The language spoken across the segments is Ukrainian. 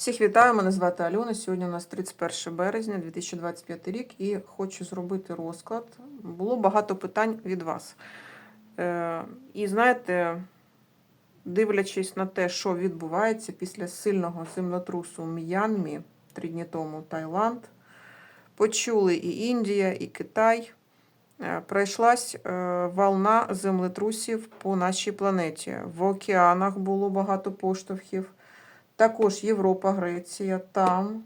Всіх вітаю, мене звати Альона. Сьогодні у нас 31 березня 2025 рік і хочу зробити розклад. Було багато питань від вас. Е, і знаєте, дивлячись на те, що відбувається після сильного землетрусу в М'янмі три дні тому Таїланд, почули і Індія, і Китай. Е, Пройшлась е, волна землетрусів по нашій планеті. В океанах було багато поштовхів. Також Європа, Греція, там.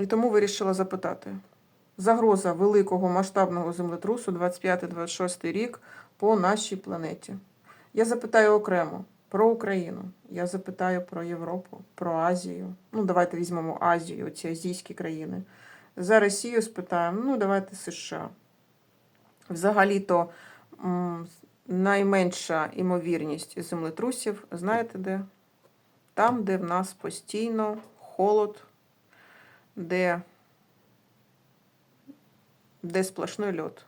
І тому вирішила запитати. Загроза великого масштабного землетрусу 25-26 рік по нашій планеті. Я запитаю окремо про Україну. Я запитаю про Європу, про Азію. Ну, давайте візьмемо Азію, ці азійські країни. За Росію спитаємо, ну, давайте США. Взагалі-то найменша імовірність землетрусів, знаєте де? Там, де в нас постійно холод, де, де сплошний льод.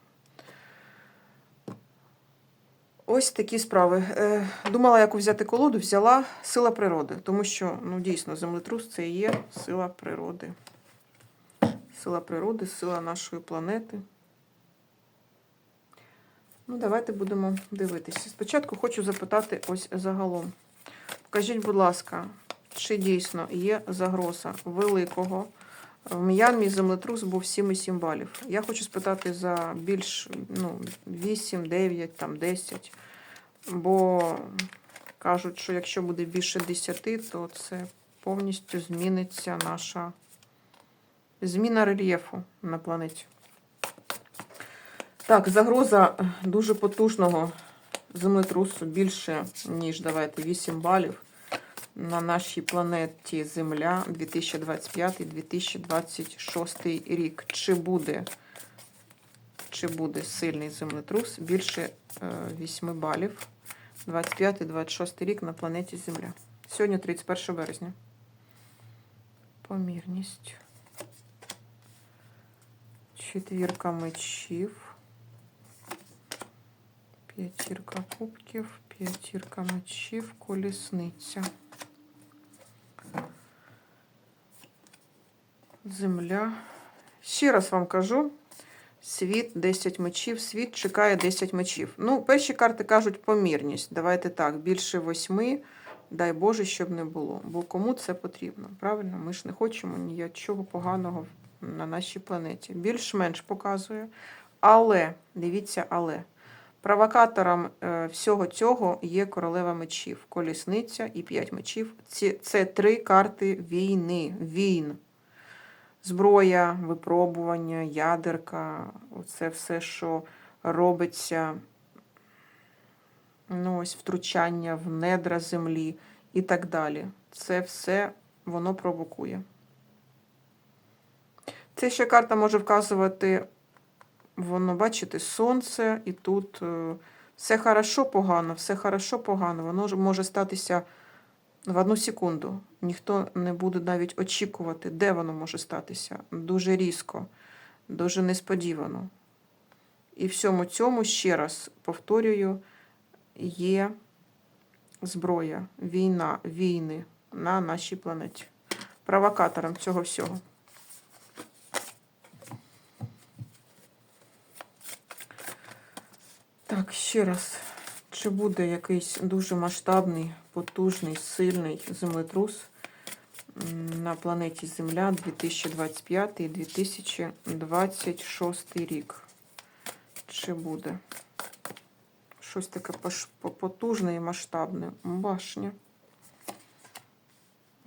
Ось такі справи. Е, Думала, яку взяти колоду, взяла сила природи, тому що ну, дійсно землетрус це і є сила природи. Сила природи, сила нашої планети. Ну, давайте будемо дивитися. Спочатку хочу запитати ось загалом. Скажіть, будь ласка, чи дійсно є загроза великого? В М'янмі землетрус був 7,7 балів. Я хочу спитати за більш ну, 8, 9, там 10. Бо кажуть, що якщо буде більше 10, то це повністю зміниться наша зміна рельєфу на планеті. Так, загроза дуже потужного землетрусу більше, ніж давайте 8 балів на нашій планеті Земля 2025-2026 рік. Чи буде, чи буде сильний землетрус більше 8 балів 25-26 рік на планеті Земля? Сьогодні 31 березня. Помірність. Четвірка мечів. П'ятірка кубків, п'ятірка мечів, колісниця. Земля. Ще раз вам кажу. Світ 10 мечів. Світ чекає 10 мечів. Ну, перші карти кажуть помірність. Давайте так, більше восьми. Дай Боже, щоб не було. Бо кому це потрібно? Правильно? Ми ж не хочемо нічого поганого на нашій планеті. Більш-менш показує. Але, дивіться, але. Провокатором е, всього цього є королева мечів, колісниця і п'ять мечів. Це три карти війни. Війн. Зброя, випробування, ядерка. Це все, що робиться, ну, ось втручання в недра землі і так далі. Це все воно провокує. Це ще карта може вказувати Воно, бачите, сонце, і тут е, все хорошо, погано, все хорошо, погано. Воно ж може статися в одну секунду. Ніхто не буде навіть очікувати, де воно може статися. Дуже різко, дуже несподівано. І всьому цьому, ще раз повторюю, є зброя, війна, війни на нашій планеті. Провокатором цього всього. Так, ще раз. Чи буде якийсь дуже масштабний, потужний, сильний землетрус на планеті Земля 2025-2026 рік? Чи буде? Щось таке потужне і масштабне. Башня.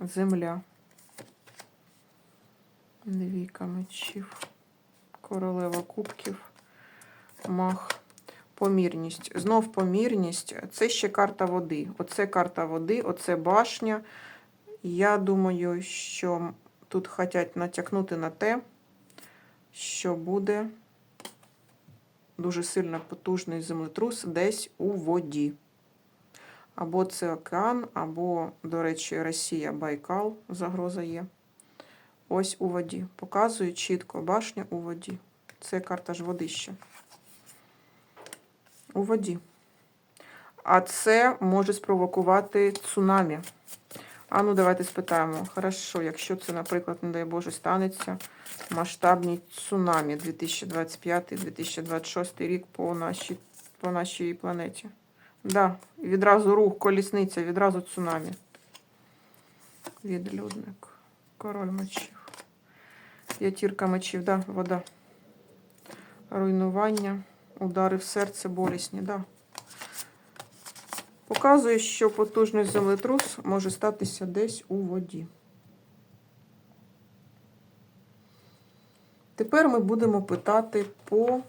Земля. Двійка мечів. Королева кубків. Мах. Помірність. Знов помірність. Це ще карта води. Оце карта води, оце башня. Я думаю, що тут хочуть натякнути на те, що буде дуже сильно потужний землетрус десь у воді. Або це океан, або, до речі, Росія, Байкал, загроза є. Ось у воді. Показую чітко башня у воді. Це карта ж водища у воді. А це може спровокувати цунамі. А ну давайте спитаємо. Хорошо, якщо це, наприклад, не дай Боже, станеться масштабні цунамі 2025-2026 рік по нашій, по нашій планеті. Да, відразу рух, колісниця, відразу цунамі. Відлюдник. Король мечів. П'ятірка мечів, да, вода. Руйнування, удари в серце, болісні, да. Показує, що потужний землетрус може статися десь у воді. Тепер ми будемо питати по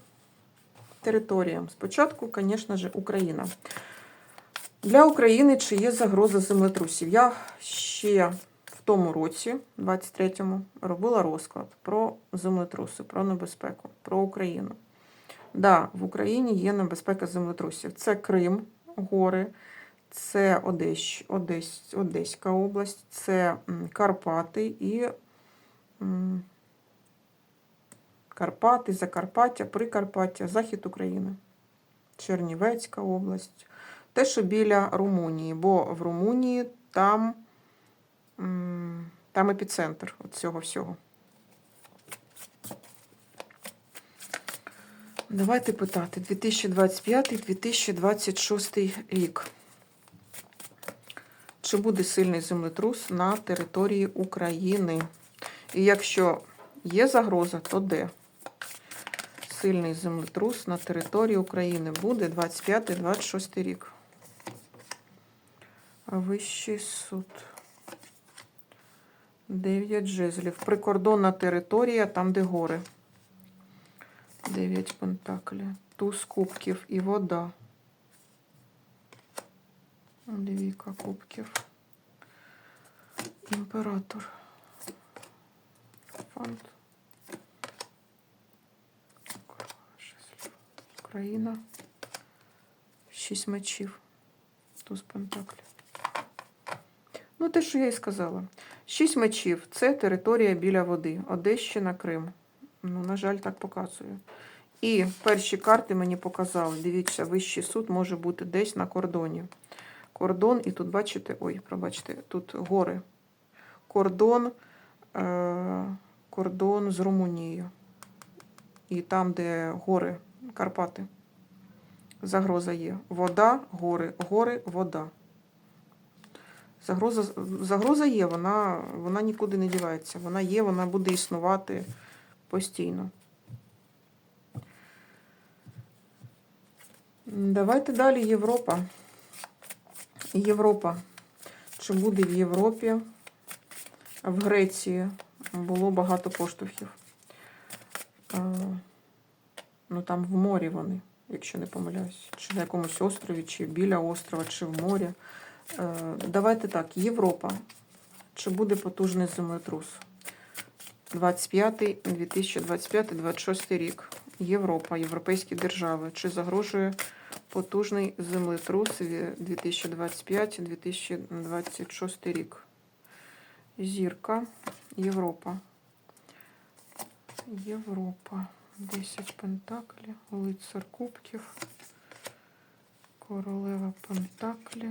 територіям. Спочатку, звісно ж, Україна. Для України чи є загроза землетрусів? Я ще в тому році, 23-му, робила розклад про землетруси, про небезпеку, про Україну. Да, в Україні є небезпека землетрусів. Це Крим, гори, це Одещ, Одесь, Одеська область, це Карпати і Карпати, Закарпаття, Прикарпаття, Захід України, Чернівецька область. Те, що біля Румунії, бо в Румунії там, там епіцентр цього всього. Давайте питати. 2025-2026 рік. Чи буде сильний землетрус на території України? І якщо є загроза, то де? Сильний землетрус на території України буде 25-26 рік. Вищий суд. 9 жезлів. Прикордонна територія, там, де гори. 9 пентаклів. Туз кубків і вода. Двійка кубків. Імператор. Фонд. Україна. Шість мечів. Туз пентаклів. Ну, те, що я і сказала. Шість мечів це територія біля води. Одещина, Крим. Ну, на жаль, так показує. І перші карти мені показали. Дивіться, вищий суд може бути десь на кордоні. Кордон, і тут, бачите, ой, пробачте, тут гори. Кордон, е, кордон з Румунією. І там, де гори, Карпати. Загроза є. Вода, гори, гори, вода. Загроза, загроза є, вона, вона нікуди не дівається. Вона є, вона буде існувати постійно. Давайте далі Європа. Європа. Чи буде в Європі? В Греції було багато поштовхів. Е, Ну, там в морі вони, якщо не помиляюсь. Чи на якомусь острові, чи біля острова, чи в морі. Е, Давайте так, Європа. Чи буде потужний землетрус? 25, 2025-2026 рік. Європа, європейські держави. Чи загрожує потужний землетрус 2025-2026 рік? Зірка. Європа. Європа. 10 пентаклів, лицар кубків, королева пентаклі,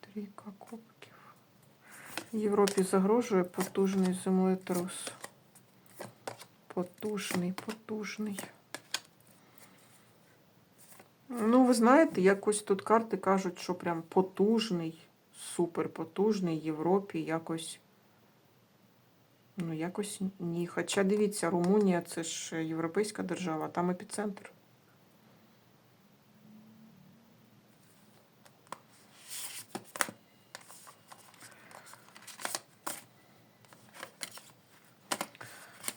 трійка кубків. Європі загрожує потужний землетрус. Потужний, потужний. Ну, ви знаєте, якось тут карти кажуть, що прям потужний, суперпотужний Європі якось. Ну, якось ні. Хоча дивіться, Румунія це ж європейська держава, там епіцентр.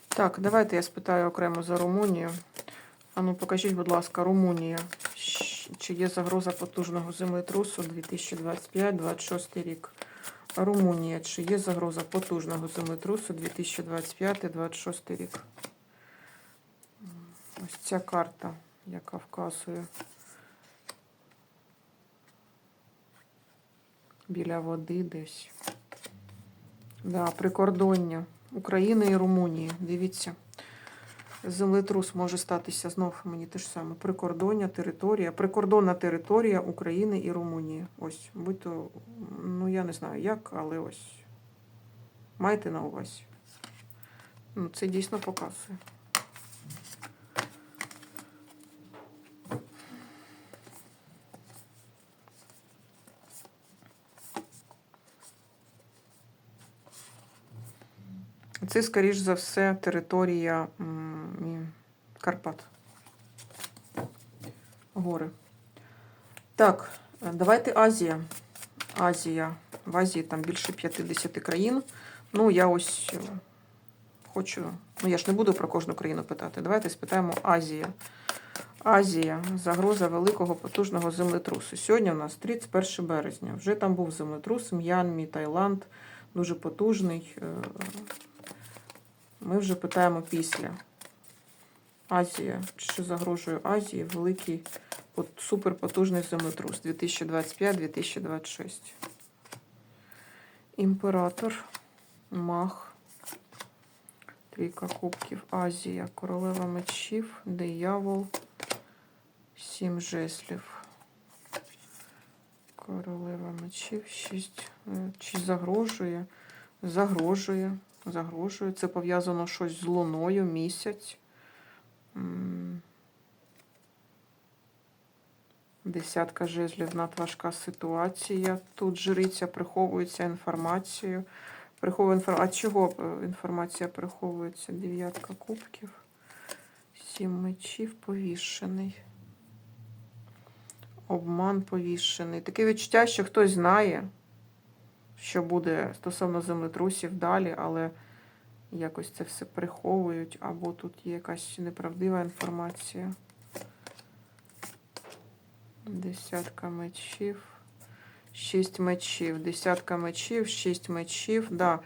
Так, давайте я спитаю окремо за Румунію. А ну, покажіть, будь ласка, Румунія. Чи є загроза потужного землетрусу 2025-2026 рік? Румунія. Чи є загроза потужного землетрусу 2025-2026 рік? Ось ця карта, яка вказує біля води десь. Да, прикордоння України і Румунії. Дивіться. Землетрус може статися знов мені те ж саме. Прикордоння, територія, прикордонна територія України і Румунії. Ось, будь то, ну я не знаю як, але ось. Майте на увазі. Ну, це дійсно показує. Це, скоріш за все, територія Карпат. Гори. Так, е, давайте Азія. Азія. В Азії там більше 50 країн. Ну, я ось е, хочу. Ну, я ж не буду про кожну країну питати. Давайте спитаємо Азія. Азія. Загроза великого потужного землетрусу. Сьогодні у нас 31 березня. Вже там був землетрус, М'янмі, Таїланд. Дуже потужний. Е, Ми вже питаємо після. Азія. Чи загрожує Азії великий от, суперпотужний землетрус 2025-2026. Імператор. Мах. Трійка кубків. Азія. Королева мечів. Диявол. Сім жеслів. Королева мечів. Шість. Е, Чи загрожує? Загрожує. Загрожує. Це пов'язано щось з луною, місяць. Десятка жезлів надважка ситуація. Тут жриця приховується інформацією. Приховує інфор... А чого е, інформація приховується? Дев'ятка кубків. Сім мечів повішений. Обман повішений. Таке відчуття, що хтось знає, що буде стосовно землетрусів далі, але якось це все приховують, або тут є якась неправдива інформація. Десятка мечів. Шість мечів. Десятка мечів, шість мечів. Да.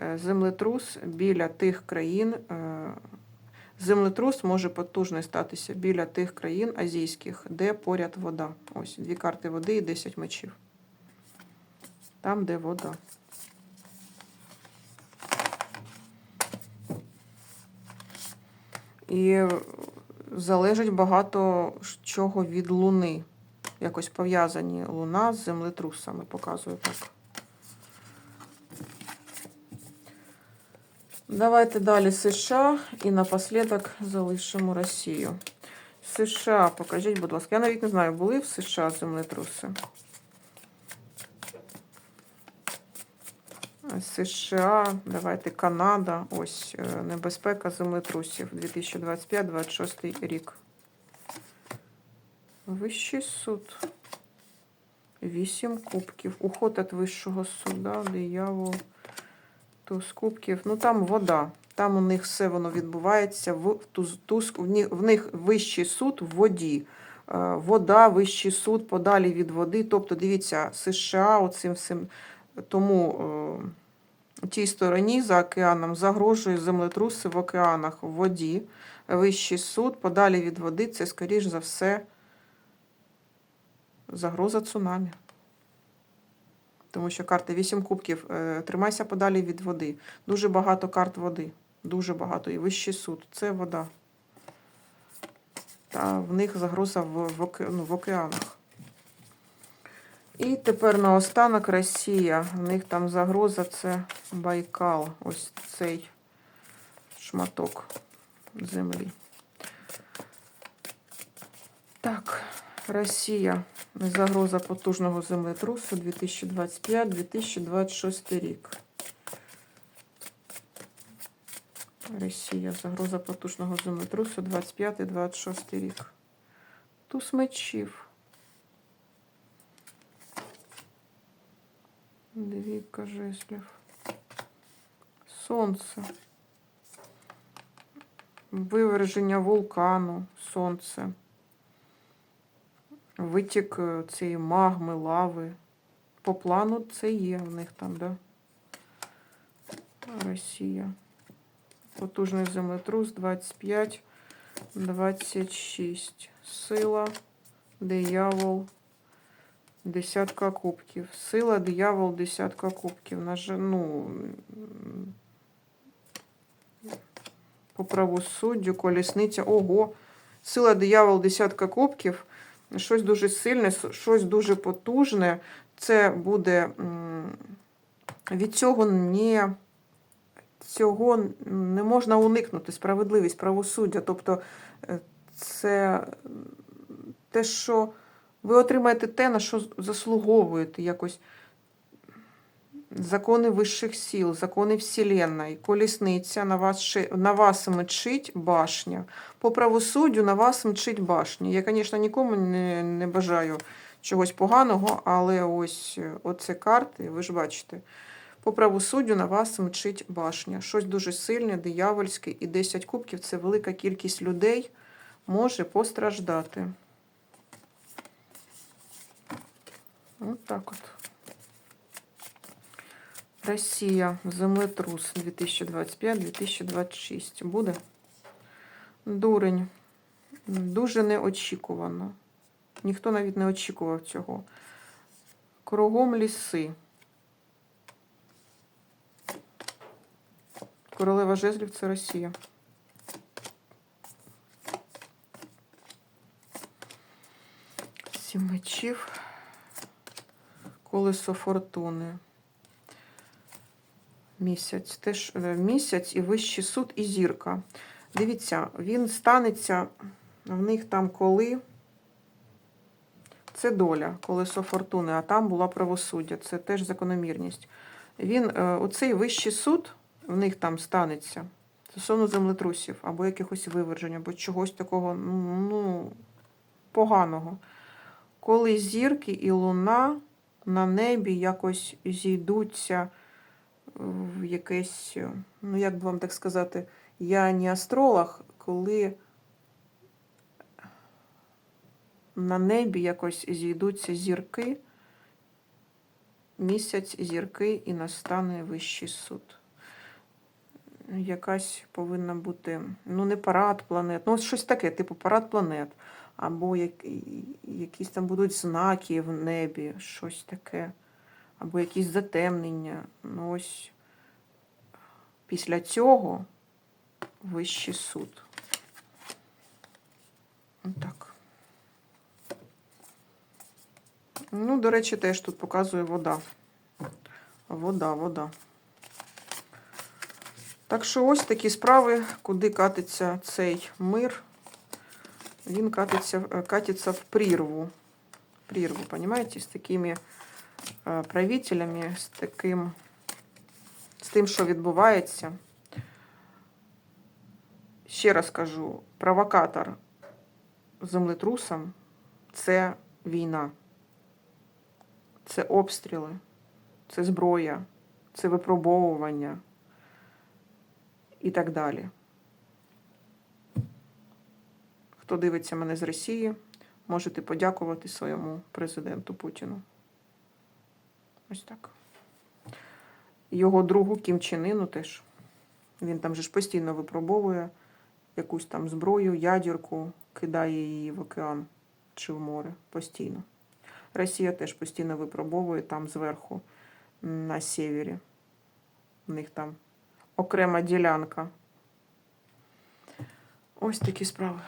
е, Землетрус біля тих країн. е, Землетрус може потужний статися біля тих країн азійських, де поряд вода. Ось дві карти води і 10 мечів. Там, де вода. І залежить багато чого від Луни. Якось пов'язані Луна з землетрусами, показую так. Давайте далі США і напослідок залишимо Росію. США, покажіть, будь ласка. Я навіть не знаю, були в США землетруси. США, давайте Канада. Ось е, небезпека землетрусів 2025-26 рік. Вищий суд. Вісім кубків. Уход від вищого суда, диявол. Туз кубків. Ну там вода. Там у них все воно відбувається в туз, туз, в, них, в них вищий суд в воді. Е, Вода, вищий суд, подалі від води. Тобто, дивіться, США оцим всім. Тому е, тій стороні за океаном загрожує землетруси в океанах в воді. Вищий суд, подалі від води, це, скоріш за все, загроза цунамі. Тому що карта 8 кубків. е, Тримайся подалі від води. Дуже багато карт води. Дуже багато. І вищий суд. Це вода. Та в них загроза в, в, ну, в океанах. І тепер наостанок Росія. В них там загроза це Байкал. Ось цей шматок землі. Так, Росія. Загроза потужного землетрусу 2025-2026 рік. Росія. Загроза потужного землетрусу 25-26 рік. Туз мечів. Двійка жезлів. Сонце. Виверження вулкану. Сонце. Витік е, цієї магми, лави. По плану це є в них там, да? Росія. Потужний землетрус 25, 26. Сила, диявол, десятка кубків. Сила, диявол, десятка кубків. На ну, По правосуддю, колісниця. Ого. Сила диявол, десятка кубків. Щось дуже сильне, щось дуже потужне. Це буде від цього не, цього не можна уникнути. Справедливість, правосуддя. Тобто е, це те, що ви отримаєте те, на що заслуговуєте якось. Закони вищих сил, закони Вселенної, колісниця, на вас, на вас мчить башня. По правосуддю на вас мчить башня. Я, звісно, нікому не, не бажаю чогось поганого, але ось е, оце карти, ви ж бачите. По правосуддю на вас мчить башня. Щось дуже сильне, диявольське, і 10 кубків це велика кількість людей може постраждати. От так от. Росія, землетрус 2025-2026. Буде? Дурень. Дуже неочікувано. Ніхто навіть не очікував цього. Кругом ліси. Королева жезлів це Росія. Сім мечів. Колесо фортуни. Місяць. Теж е, місяць і вищий суд, і зірка. Дивіться, він станеться в них там коли. Це доля, колесо фортуни, а там була правосуддя. Це теж закономірність. Він, е, оцей вищий суд в них там станеться стосовно землетрусів, або якихось вивержень, або чогось такого ну, поганого. Коли зірки і луна на небі якось зійдуться в якесь, ну як би вам так сказати, я не астролог, коли на небі якось зійдуться зірки, місяць зірки і настане вищий суд. Якась повинна бути, ну, не парад планет, ну, щось таке, типу парад планет. Або як, якісь там будуть знаки в небі, щось таке. Або якісь затемнення. Ну, ось після цього вищий суд. Так. Ну, до речі, теж тут показує вода. Вода, вода. Так що ось такі справи, куди катиться цей мир. Він катиться, е, катиться в прірву. Прірву, понимаете, з такими е, правителями, з таким, з тим, що відбувається. Ще раз кажу, провокатор землетрусом це війна. Це обстріли, це зброя, це випробовування і так далі. Хто дивиться мене з Росії, можете подякувати своєму президенту Путіну. Ось так. Його другу Кім Чен Іну теж. Він там же ж постійно випробовує якусь там зброю, ядерку, кидає її в океан чи в море. Постійно. Росія теж постійно випробовує там зверху, на севері. У них там окрема ділянка. Ось такі справи.